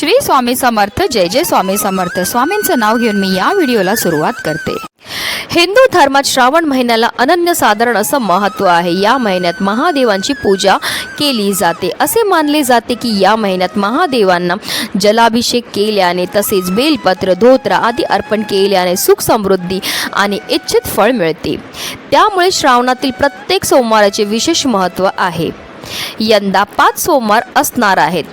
श्री स्वामी समर्थ जय जय स्वामी समर्थ. स्वामींचं नाव घेऊन मी या व्हिडिओला सुरुवात करते. हिंदू धर्मात श्रावण महिन्याला अनन्यसाधारण असं महत्त्व आहे. या महिन्यात महादेवांची पूजा केली जाते. असे मानले जाते की या महिन्यात महादेवांना जलाभिषेक केल्याने तसेच बेलपत्र धोत्रा आदी अर्पण केल्याने सुख समृद्धी आणि इच्छित फळ मिळते. त्यामुळे श्रावणातील प्रत्येक सोमवाराचे विशेष महत्त्व आहे. यंदा पाच सोमवार असणार आहेत.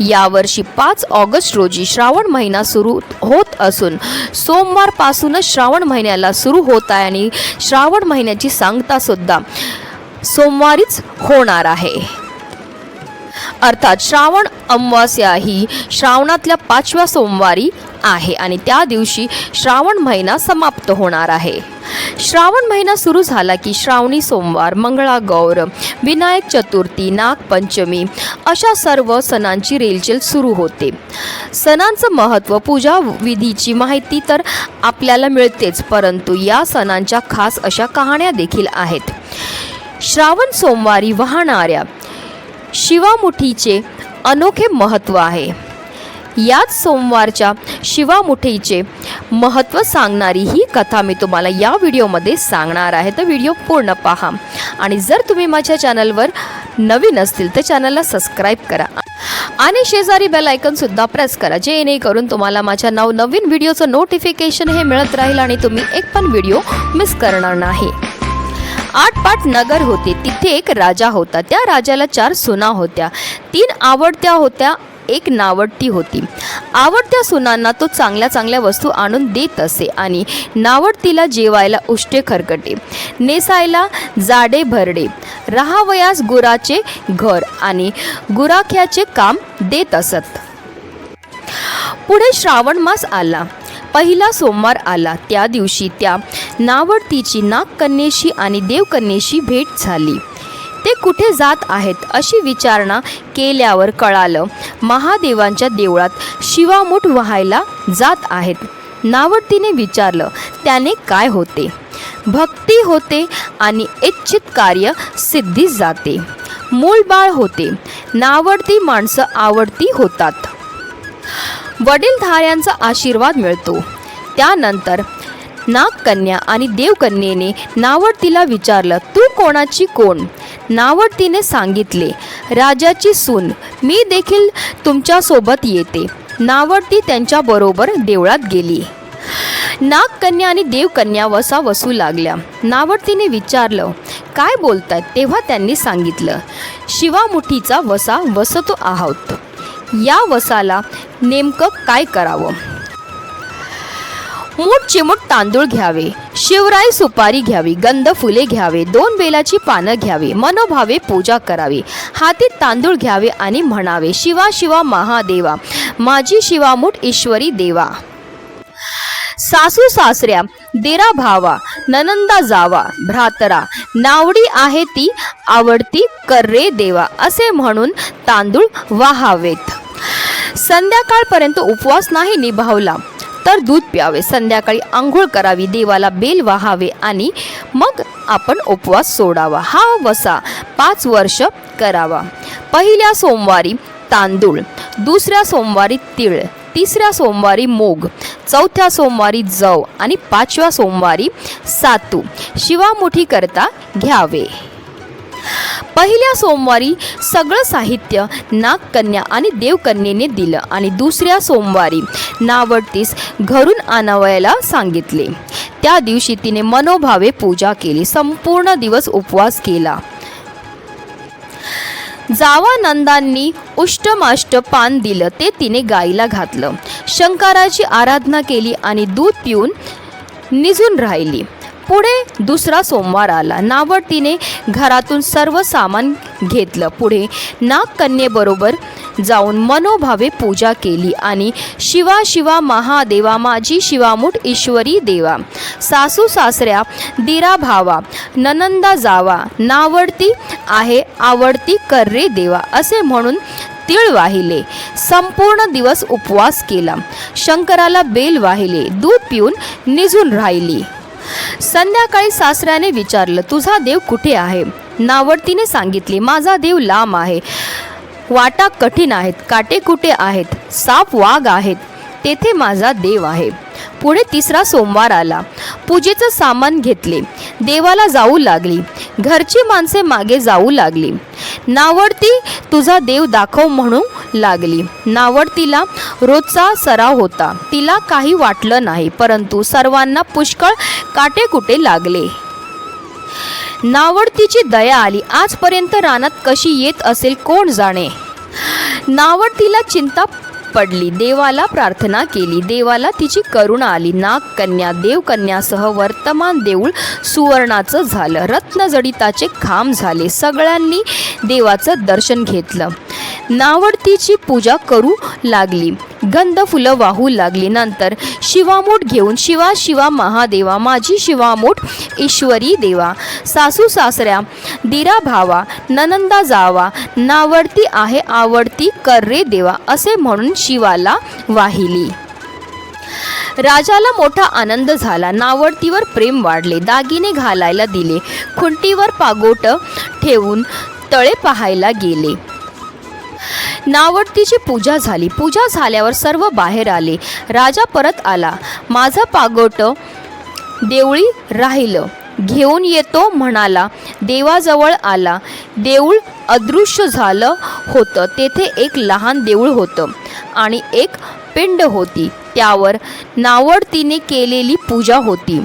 यावर्षी पाच ऑगस्ट रोजी श्रावण महिना सुरू होत असून सोमवारपासूनच श्रावण महिन्याला सुरू होत आहे आणि श्रावण महिन्याची सांगतासुद्धा सोमवारीच होणार आहे. अर्थात श्रावण अमावस्या ही श्रावणातल्या पाचव्या सोमवारी आहे आणि त्या दिवशी श्रावण महिना समाप्त होणार आहे. श्रावण महिना सुरू झाला की श्रावणी सोमवार मंगळागौर विनायक चतुर्थी नागपंचमी अशा सर्व सणांची रेलचेल सुरू होते. सणांचं महत्त्व पूजा विधीची माहिती तर आपल्याला मिळतेच परंतु या सणांच्या खास अशा कहाण्या देखील आहेत. श्रावण सोमवारी वाहणाऱ्या शिवामुठीचे अनोखे महत्त्व आहे. याच सोमवारच्या शिवामुठीचे महत्त्व सांगणारी ही कथा मी तुम्हाला या व्हिडिओमध्ये सांगणार आहे. तर व्हिडिओ पूर्ण पहा. आणि जर तुम्ही माझ्या चॅनलवर नवीन असतील तर चॅनलला सबस्क्राईब करा. आणि शेजारी बेल आयकन सुद्धा प्रेस करा जेणेकरून तुम्हाला माझ्या नवनवीन व्हिडिओचं नोटिफिकेशन हे मिळत राहील आणि तुम्ही एक पण व्हिडिओ मिस करणार नाही. आठपाट नगर होते तिथे एक राजा होता. त्या राजाला चार सुना होत्या. तीन आवडत्या होत्या एक नावडती होती. आवडत्या सुनांना तो चांगल्या चांगल्या वस्तू आणून देत असे आणि नावडतीला जेवायला उष्टे खरकटे. नेसायला जाडे भरडे. राहावयास गुराचे घर आणि गुराख्याचे काम देत असत. पुढे श्रावण मास आला. पहिला सोमवार आला. त्या दिवशी त्या नावडतीची नागकन्येशी आणि देवकन्येशी भेट झाली. ते कुठे जात आहेत अशी विचारणा केल्यावर कळालं. महादेवांच्या देवळात शिवामूठ व्हायला जात आहेत. नावडतीने विचारलं त्याने काय होते? भक्ती होते आणि इच्छित कार्य सिद्धी जाते. मूल बाळ होते. नावडती माणसं आवडती होतात. वडीलधाऱ्यांचा आशीर्वाद मिळतो. त्यानंतर नागकन्या आणि देवकन्येने नावडतीला विचारलं तू कोणाची कोण? नावडतीने सांगितले. राजाची सून मी देखील तुमच्यासोबत येते. नावडती त्यांच्याबरोबर देवळात गेली. नागकन्या आणि देवकन्या वसा वसू लागल्या. नावडतीने विचारलं काय बोलतात तेव्हा त्यांनी सांगितलं शिवामुठीचा वसा वसतो आहोत. या वसाला नेमकं काय करावं? मूठ चिमूट तांदूळ घ्यावे. शिवराय सुपारी घ्यावी गंध फुले घ्यावे दोन बेलाची पानं घ्यावी मनोभावे पूजा करावी हातीत तांदूळ घ्यावे आणि म्हणावे शिवा शिवा महादेवा माझी शिवामूठ ईश्वरी देवा. सासू सासऱ्या देरा भावा ननंदा जावा भ्रातरा नावडी आहे ती आवडती कर्रे देवा असे म्हणून तांदूळ वाहावेत. संध्याकाळपर्यंत उपवास नाही निभावला. तर दूध प्यावे संध्याकाळी आंघोळ करावी देवाला बेल वाहावे आणि मग आपण उपवास सोडावा. हा वसा पाच वर्ष करावा. पहिल्या सोमवारी तांदूळ दुसऱ्या सोमवारी तीळ तिसऱ्या सोमवारी मोग चौथ्या सोमवारी जव आणि पाचव्या सोमवारी सातू शिवामुठी करता घ्यावे. पहिल्या सोमवारी सगळं साहित्य नागकन्या आणि देवकन्येने दिलं आणि दुसऱ्या सोमवारी नावडतीस घरून आणावयाला सांगितले. त्या दिवशी तिने मनोभावे पूजा केली संपूर्ण दिवस उपवास केला. जावानंदांनी उष्टमाष्ट पान दिलं ते तिने गाईला घातलं. शंकराची आराधना केली आणि दूध पिऊन निजून राहिली. पुढे दुसरा सोमवार आला. नावडतीने घरातून सर्व सामान घेतलं. पुढे नागकन्येबरोबर जाऊन मनोभावे पूजा केली आणि शिवा शिवा महादेवा माझी शिवामूठ ईश्वरी देवा सासू सासऱ्या दिरा भावा ननंदा जावा नावडती आहे आवडती कर्रे देवा असे म्हणून तीळ वाहिले. संपूर्ण दिवस उपवास केला. शंकराला बेल वाहिले. दूध पिऊन निजून राहिली. संध्याकाळी सासऱ्याने विचारलं तुझा देव कुठे आहे? नावडतीने सांगितले माझा देव लांब आहे. वाटा कठीण आहेत काटे कुठे आहेत साप वाघ आहेत. तेथे माझा देव आहे. पुढे तिसरा सोमवार आला. पूजेचं सामान घेतले. देवाला जाऊ लागली. घरची माणसे मागे जाऊ लागली. नावडती तुझा देव दाखव म्हणू लागली. नावडतीला रोजचा सराव होता. तिला काही वाटलं नाही परंतु सर्वांना पुष्कळ काटेकुटे लागले. नावडतीची दया आली. आजपर्यंत रानात कशी येत असेल कोण जाणे? नावडतीला चिंता पडली. देवाला प्रार्थना केली. देवाला तिची करुणा आली. नाग कन्या देवकन्यासह वर्तमान देऊळ सुवर्णाचं झालं. रत्नजडिताचे खांब झाले. सगळ्यांनी देवाचं दर्शन घेतलं. नावडतीची पूजा करू लागली. गंध फुलं वाहू लागली नंतर शिवामूठ घेऊन शिवा शिवा महादेवा माझी शिवामूठ ईश्वरी देवा सासू सासऱ्या दिरा भावा ननंदा जावा नावडती आहे आवडती कर रे देवा असे म्हणून शिवाला वाहिली. राजाला मोठा आनंद झाला. नावडतीवर प्रेम वाढले. दागिने घालायला दिले. खुंटीवर पागोट ठेवून तळे पाहायला गेले. नावडतीची पूजा झाली. पूजा झाल्यावर सर्व बाहेर आले. राजा परत आला. माझं पागोट देवळी राहिलं. घेऊन येतो म्हणाला. देवाजवळ आला. देऊळ अदृश्य झालं होतं. तेथे एक लहान देऊळ होतं आणि एक पिंड होती. त्यावर नावडतीने केलेली पूजा होती.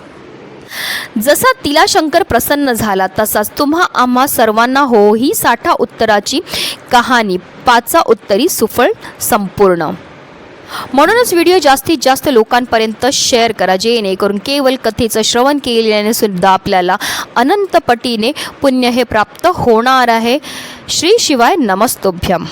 जसा तिला शंकर प्रसन्न झाला तसाच तुम्हा आम्हा सर्वांना हो ही साठा उत्तराची कहाणी पाचा उत्तरी सुफळ संपूर्ण. म्हणूनच व्हिडिओ जास्तीत जास्त लोकांपर्यंत शेअर करा जेणेकरून केवळ कथेचं श्रवण केल्याने सुद्धा आपल्याला अनंतपटीने पुण्य हे प्राप्त होणार आहे. श्री शिवाय नमस्तोभ्यम.